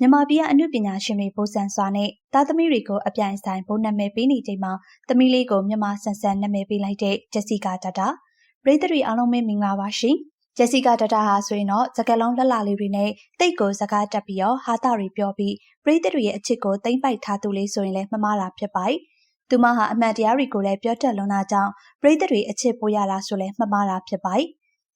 မြန်မာပြည်ကအမှုပညာရှင်တွေပုံစံစွာနဲ့သားသမီးတွေကိုအပြိုင်ဆိုင်ဘုံနာမည်ပေးနေချိန်မှာသမီးလေးကိုမြန်မာဆန်ဆန်နာမည်ပေးလိုက်တဲ့ဂျက်စီကာတတာပရိသတ်တွေအားလုံးပဲမင်္ဂလာပါရှင်ဂျက်စီကာတတာဟာဆိုရင်တော့စကလုံးလက်လာလေးတွေနဲ့တိတ်ကိုစကားတက်ပြီးတော့ဟာတာတွေပြောပြီးပရိသတ်တွေရဲ့အချစ်ကိုတိမ့်ပိုက်ထားသူလေးဆိုရင်လည်းမမှားတာဖြစ်ပါတယ်သူမဟာအမှန်တရားတွေကိုလည်းပြောတတ်လွန်တာကြောင့်ပရိသတ်တွေအချစ်ပိုးရတာဆိုလည်းမမှားတာဖြစ်ပါတယ်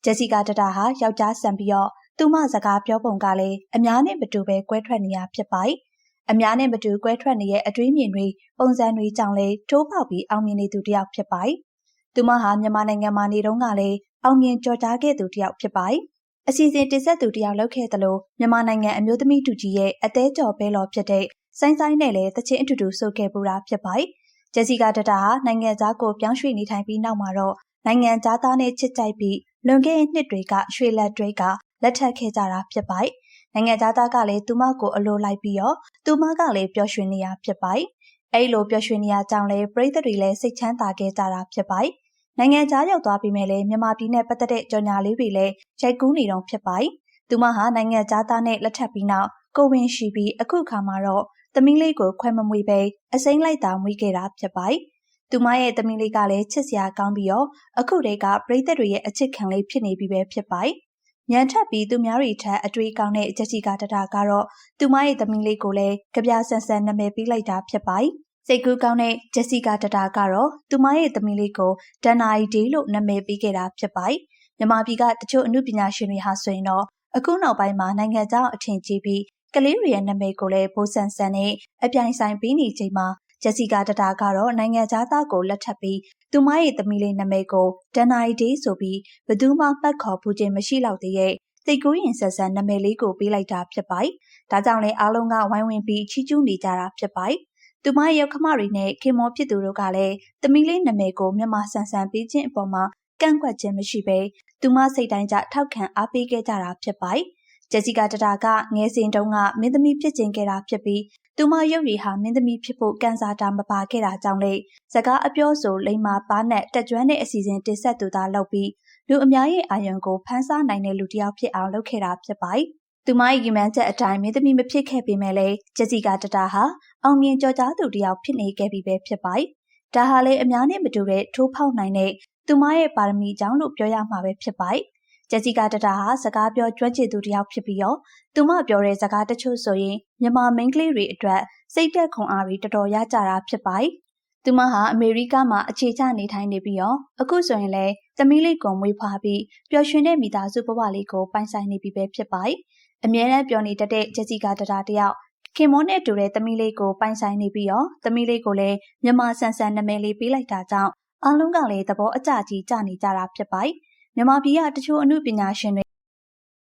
ဂျက်စီကာတတာဟာယောက်ျားဆန်ပြီးတော့ သူမစကားပြောပုံကလည်းအများနဲ့မတူပဲကွဲထွက်နေရဖြစ်ပါတယ်။အများနဲ့မတူကွဲထွက်နေရဲ့အတွေးမြင်တွေပုံစံတွေကြောင့်လည်းထိုးပေါက်ပြီးအောင်မြင်နေသူတစ်ယောက်ဖြစ်ပါတယ်။သူမဟာမြန်မာနိုင်ငံမှာနေတုန်းကလည်းအောင်မြင်ကြော်ကြားခဲ့သူတစ်ယောက်ဖြစ်ပါတယ်။အစီအစဉ်တင်ဆက်သူတစ်ယောက်လုပ်ခဲ့သလိုမြန်မာနိုင်ငံအမျိုးသမီးတူကြီးရဲ့အသေးကြော်ပဲလော်ဖြစ်တဲ့ဆိုင်းဆိုင်းနဲ့လည်းတချင်းအတူတူဆိုခဲ့ပူတာဖြစ်ပါတယ်။ဂျက်စီကာတတာဟာနိုင်ငံသားကိုပြောင်းရွှေ့နေထိုင်ပြီးနောက်မှာတော့နိုင်ငံသားသားနဲ့ချစ်ကြိုက်ပြီးလွန်ခဲ့တဲ့နှစ်တွေကရွှေလက်တွေက လက်ထပ်ခဲ့ကြတာဖြစ်ပါတယ်။နိုင်ငံသားသားကလည်းသူမကိုအလိုလိုက်ပြီးတော့သူမကလည်းပျော်ရွှင်နေရဖြစ်ပါတယ်။အဲဒီလိုပျော်ရွှင်နေရကြောင်းလည်းပရိသတ်တွေလည်းစိတ်ချမ်းသာခဲ့ကြတာဖြစ်ပါတယ်။နိုင်ငံသားရောက်သွားပြီးမဲ့လည်းမြန်မာပြည်နဲ့ပတ်သက်တဲ့ကြော်ညာလေးတွေလည်းရိုက်ကူးနေတော့ဖြစ်ပါတယ်။သူမဟာနိုင်ငံသားသားနဲ့လက်ထပ်ပြီးနောက်ကိုဝင်ရှိပြီးအခုခါမှာတော့သမီးလေးကိုခွဲမမွေပဲအစိမ့်လိုက်တာမွေးခဲ့တာဖြစ်ပါတယ်။သူမရဲ့သမီးလေးကလည်းချစ်စရာကောင်းပြီးတော့အခုတည်းကပရိသတ်တွေရဲ့အချစ်ခံလေးဖြစ်နေပြီပဲဖြစ်ပါတယ်။ ညံထပ်ပြီးသူများတွေထက်အတွေ့အကောင်းတဲ့ဂျက်စီကာတတာကတော့သူမရဲ့သမီးလေးကိုလည်းကြပြဆန်ဆန်နာမည်ပေးလိုက်တာဖြစ်ပါတယ်။စိတ်ကူးကောင်းတဲ့ဂျက်စီကာတတာကတော့သူမရဲ့သမီးလေးကိုဒန်နာရီဒေးလို့နာမည်ပေးခဲ့တာဖြစ်ပါတယ်။မြန်မာပြည်ကတချို့အမှုပညာရှင်တွေဟာဆိုရင်တော့အခုနောက်ပိုင်းမှာနိုင်ငံခြားအထင်ကြီးပြီးကလေးတွေရဲ့နာမည်ကိုလည်းဘိုးဆန်ဆန်နဲ့အပြိုင်ဆိုင်ပေးနေချိန်မှာ ဂျက်စီကာတတာကတော့နိုင်ငံသားကိုလက်ထပ်ပြီးသူမရဲ့သမီးလေးနာမည်ကိုဒန်နာရီဒေးဆိုပြီးဘသူမှမှတ်ခေါ်ဖူးခြင်းမရှိတော့တဲ့ရဲ့စိတ်ကူးရင်ဆက်ဆန်နာမည်လေးကိုပေးလိုက်တာဖြစ်ပါတယ်။ဒါကြောင့်လည်းအားလုံးကဝိုင်းဝန်းပြီးချီးကျူးနေကြတာဖြစ်ပါတယ်။သူမရဲ့ရောက်ခမတွေနဲ့ခင်မောဖြစ်သူတို့ကလည်းသမီးလေးနာမည်ကိုမြန်မာဆန်ဆန်ပေးခြင်းအပေါ်မှာကန့်ကွက်ခြင်းမရှိဘဲသူမစိတ်တိုင်းကြထောက်ခံအားပေးခဲ့ကြတာဖြစ်ပါတယ်။ဂျက်စီကာတတာကငယ်စဉ်တုန်းကမင်းသမီးဖြစ်ကျင်ခဲ့တာဖြစ်ပြီး သူမရုပ်ရည်ဟာမင်းသမီးဖြစ်ဖို့ကန်စာတာမပါခဲ့တာကြောင့်လေစကားအပြောဆိုလိမ္မာပါနဲ့တက်ကြွတဲ့အစီအစဉ်တင်ဆက်သူသားလုပ်ပြီးလူအများရဲ့အာရုံကိုဖန်ဆားနိုင်တဲ့လူတစ်ယောက်ဖြစ်အောင်လုပ်ခဲ့တာဖြစ်ပါတယ်။သူမရဲ့ရည်မှန်းချက်အတိုင်းမင်းသမီးမဖြစ်ခဲ့ပေမဲ့လည်းဂျက်စီကာတတာဟာအောင်မြင်ကြော်ကြားသူတစ်ယောက်ဖြစ်နေခဲ့ပြီပဲဖြစ်ပါတယ်။ဒါဟာလေအများနဲ့မတူတဲ့ထိုးဖောက်နိုင်တဲ့သူမရဲ့ပါရမီကြောင့်လို့ပြောရမှာပဲဖြစ်ပါတယ်။ ဂျက်စီကာတတာဟာစကားပြောကျွမ်းကျင်သူတစ်ယောက်ဖြစ်ပြီးတော့သူမပြောတဲ့စကားတချို့ဆိုရင်မြန်မာမိန်းကလေးတွေအတွက်စိတ်သက်ခွန်အားတွေတော်တော်ရကြတာဖြစ်ပါတယ်။သူမဟာအမေရိကမှာအခြေချနေထိုင်နေပြီးတော့အခုဆိုရင်လည်းသမီးလေးကိုမွေးဖွားပြီးပျော်ရွှင်တဲ့မိသားစုဘဝလေးကိုပိုင်ဆိုင်နေပြီပဲဖြစ်ပါတယ်။အမြဲတမ်းပျော်နေတတ်တဲ့ဂျက်စီကာတတာတယောက်ခင်မောနဲ့တူတဲ့သမီးလေးကိုပိုင်ဆိုင်နေပြီးတော့သမီးလေးကိုလည်းမြန်မာဆန်ဆန်နာမည်လေးပေးလိုက်တာကြောင့်အားလုံးကလည်းသဘောအကျကြီးကြနေကြတာဖြစ်ပါတယ်။ မြန်မာပြည်ကတချို့အမှုပညာရှင်တွေ